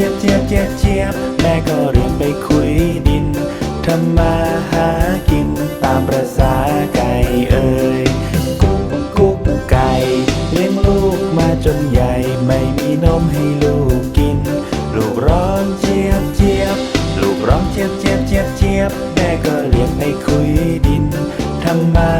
เจี๊ยบแม่ก็เรียกไปคุยดินทำมาหากินตามประษาไก่เอ่ยกุ๊กกุ๊กไก่เลี้ยงลูกมาจนใหญ่ไม่มีนมให้ลูกกิน ลูกร้องเจี๊ยบเจี๊ยบลูกร้องเจี๊ยบเจี๊ยบเจี๊ยบเจี๊ยบแม่ก็เรียกไปคุยดินทำมา